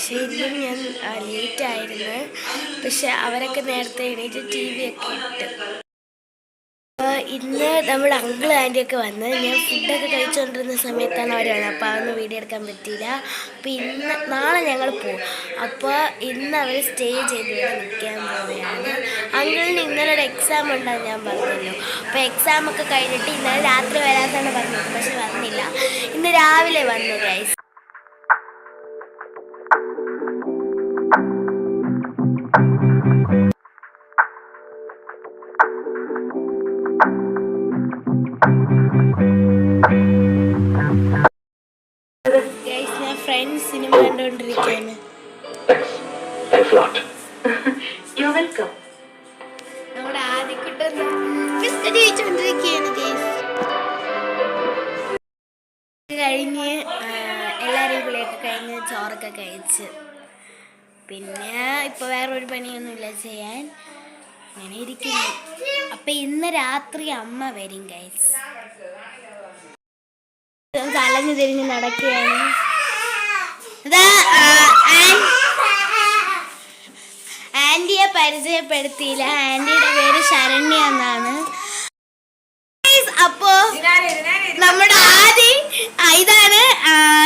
പക്ഷേ ഇന്നും ഞാൻ ലേറ്റ് ആയിരുന്നു പക്ഷെ അവരൊക്കെ നേരത്തെ എണീറ്റ് ടി വി ഒക്കെ ഇട്ട്. ഇന്ന് നമ്മുടെ അങ്കിൾ ആന്റിയൊക്കെ വന്ന് ഞാൻ ഫുഡൊക്കെ കഴിച്ചുകൊണ്ടിരുന്ന സമയത്താണ് അവർ വന്നത്. അപ്പോൾ അതൊന്നും വീഡിയോ എടുക്കാൻ പറ്റിയില്ല. അപ്പോൾ ഇന്ന് നാളെ ഞങ്ങൾ പോകും അപ്പോൾ ഇന്ന് അവർ സ്റ്റേ ചെയ്ത് ഇവിടെ നിൽക്കാൻ പോവുകയാണ്. അങ്കിളിന് ഇന്നലെ ഒരു എക്സാം ഉണ്ടാകും ഞാൻ പറഞ്ഞല്ലോ. അപ്പോൾ എക്സാം ഒക്കെ കഴിഞ്ഞിട്ട് ഇന്നലെ രാത്രി വരാത്താണ് പറഞ്ഞത്. പക്ഷെ വന്നില്ല. ഇന്ന് രാവിലെ വന്നു ഗൈസ് സിനിമ. നമ്മുടെ ആദ്യക്കുട്ടൻ കഴിച്ചുകൊണ്ടിരിക്കുകയാണ് ഗൈസ് കഴിഞ്ഞ് എല്ലാവരും കൂടെയൊക്കെ കഴിഞ്ഞ് ചോറൊക്കെ കഴിച്ച്. പിന്നെ ഇപ്പോൾ വേറൊരു പണിയൊന്നുമില്ല ചെയ്യാൻ. അങ്ങനെ ഇരിക്കുന്നു. അപ്പം ഇന്ന് രാത്രി അമ്മ വരും ഗൈസ് തലഞ്ഞു തിരിഞ്ഞ് നടക്കുകയാണ്. ഇതാ ആ, ആൻ- ആന്റിയെ പരിചയപ്പെടുത്തിയില്ല. ആന്റിയുടെ പേര് ശരണ്യ എന്നാണ്. അപ്പോ നമ്മുടെ ആദി ഇതാണ്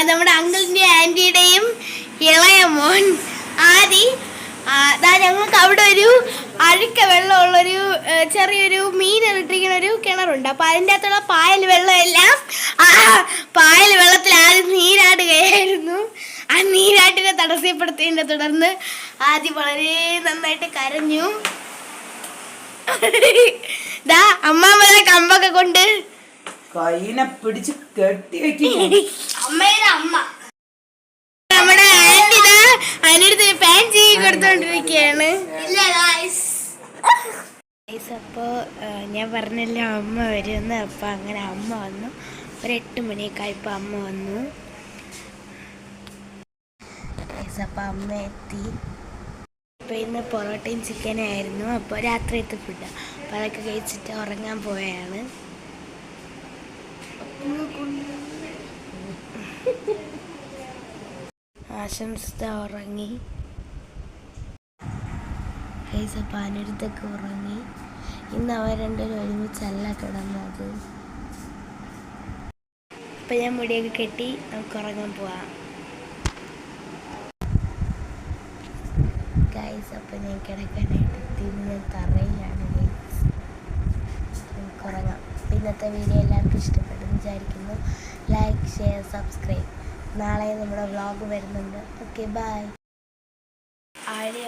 നമ്മുടെ അങ്കിളിന്റെ ആന്റിയുടെയും ഇളയ മോൻ ആദി. ദാ ഞങ്ങൾക്ക് അവിടെ ഒരു അഴുക്ക വെള്ളമുള്ളൊരു ചെറിയൊരു മീൻ ഇട്ടിരിക്കുന്ന ഒരു കിണറുണ്ട്. അപ്പൊ അതിന്റെ അകത്തുള്ള പായൽ വെള്ളമെല്ലാം ആ പായൽ വെള്ളത്തിൽ ആദ്യം നീരാടുകയായിരുന്നു. നീരാട്ടിനെ തടസ്സപ്പെടുത്തിയതിനെ തുടർന്ന് ആദ്യം വളരെ നന്നായിട്ട് കരഞ്ഞു. ദാ അമ്മാമ്മ കമ്പൊക്കെ കൊണ്ട്. കൈനെ പിടിച്ച് കെട്ടി വെക്കി അമ്മയുടെ അമ്മ. നമ്മുടെ ആന്റി ദാ അതിനടുത്ത് ഫാൻ ചെയ്ത് കൊടുത്തോണ്ടിരിക്കുകയാണ്. അപ്പോ ഞാൻ പറഞ്ഞല്ലോ അമ്മ വരുമെന്ന് അപ്പൊ അങ്ങനെ അമ്മ വന്നു. ഒരു എട്ട് മണിയൊക്കെ ആയപ്പോ അമ്മ വന്നു. Guys, അപ്പോൾ അമ്മ എത്തി ഇപ്പൊ ഇന്ന് പൊറോട്ടയും ചിക്കനായിരുന്നു അപ്പോൾ രാത്രിയത്തെ ഫുഡ് അപ്പോൾ അതൊക്കെ കഴിച്ചിട്ട് ഉറങ്ങാൻ പോയാണ്. ആശംസിത ഉറങ്ങി. ഗൈസ് അപ്പം അനിരുദ്ധൊക്കെ ഉറങ്ങി. ഇന്ന് അവർ രണ്ടുപേരും ഒരുമിച്ചല്ല കിടന്നത്. അപ്പം ഞാൻ മുടിയൊക്കെ കെട്ടി നമുക്ക് ഉറങ്ങാൻ പോവാം. ഗൈസ് അപ്പം ഞാൻ കിടക്കാനായിട്ട് എത്തി ഇന്ന് ഞാൻ തറയിലാണ് ഗൈസ് കുറങ്ങാം ഇന്നത്തെ വീഡിയോ എല്ലാവർക്കും ഇഷ്ടപ്പെട്ടെന്ന് വിചാരിക്കുന്നു. ലൈക്ക് ഷെയർ സബ്സ്ക്രൈബ് നാളെ നമ്മുടെ വ്ളോഗ് വരുന്നുണ്ട്. Okay bye Arya